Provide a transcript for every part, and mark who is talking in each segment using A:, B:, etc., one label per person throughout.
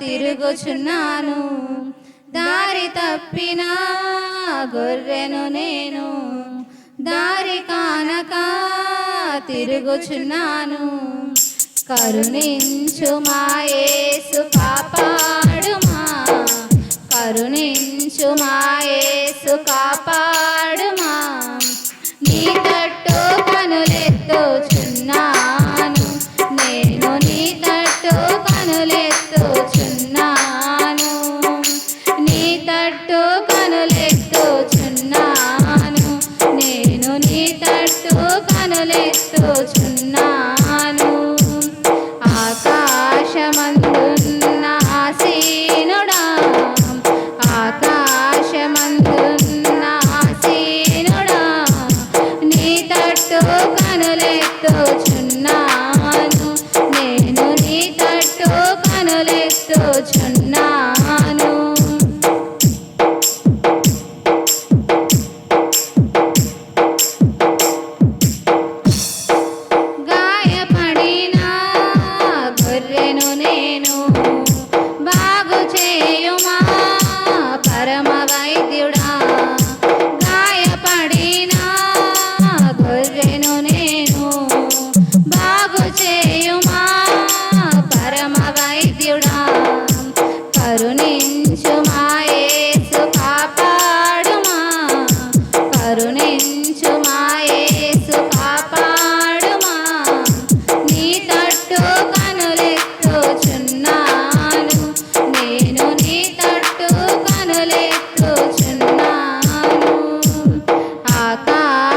A: తిరుగుచున్నాను. దారి తప్పిన గొర్రెను నేను దారి కానక తిరుగుచున్నాను. కరుణించు మాయేసు కాపాడుమా కరుణించు man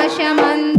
A: ఆకాశమంత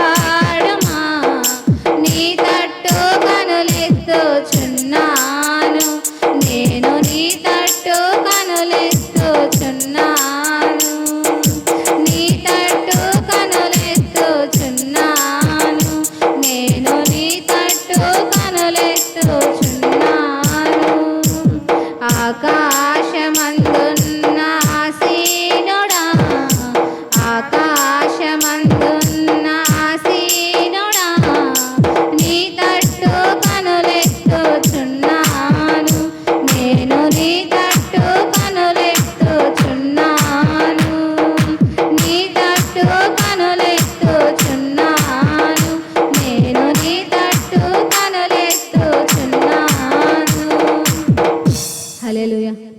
A: Aleluya.